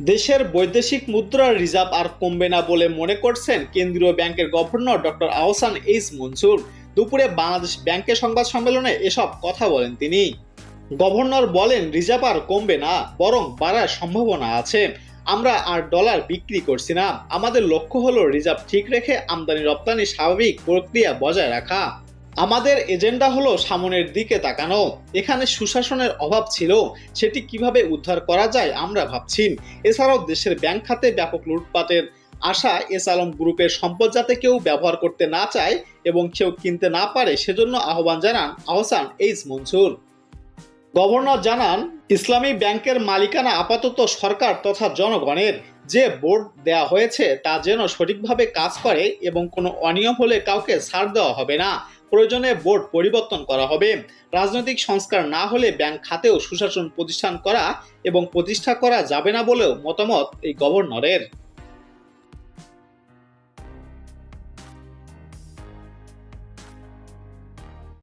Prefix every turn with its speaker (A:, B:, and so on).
A: দেশের বৈদেশিক মুদ্রার রিজার্ভ আর কমবে না বলে মনে করছেন কেন্দ্রীয় ব্যাংকের governor doctor Ahsan H Mansur. দুপুরে বাংলাদেশ ব্যাংকের সংবাদ সম্মেলনে এসব কথা বলেন তিনি। গভর্নর বলেন, রিজার্ভ আর কমবে না, বরং বাড়ার সম্ভাবনা আছে। আমরা আর ডলার বিক্রি করছি না। আমাদের লক্ষ্য হলো রিজার্ভ ঠিক রেখে আমদানি রপ্তানি স্বাভাবিক প্রক্রিয়া বজায় রাখা। আমাদের এজেন্ডা হলো সামনের দিকে তাকানো। এখানে সুশাসনের অভাব ছিল, সেটি কীভাবে উদ্ধার করা যায় আমরা ভাবছি। এছাড়াও দেশের ব্যাংক খাতে ব্যাপক লুটপাটের আশা এস আলম গ্রুপের সম্পদ যাতে কেউ ব্যবহার করতে না চায় এবং কেউ কিনতে না পারে, সেজন্য আহ্বান জানান আহসান এইস মনসুর। গভর্নর জানান, ইসলামী ব্যাংকের মালিকানা আপাতত সরকার তথা জনগণের। যে বোর্ড দেয়া হয়েছে তা যেন সঠিকভাবে কাজ করে এবং কোনো অনিয়ম হলে কাউকে ছাড় দেওয়া হবে না। প্রয়োজনে বোর্ড পরিবর্তন করা হবে। রাজনৈতিক সংস্কার না হলে ব্যাংক খাতেও সুশাসন প্রতিষ্ঠান করা এবং প্রতিষ্ঠা করা যাবে না বলেও মতামত এই গভর্নরের।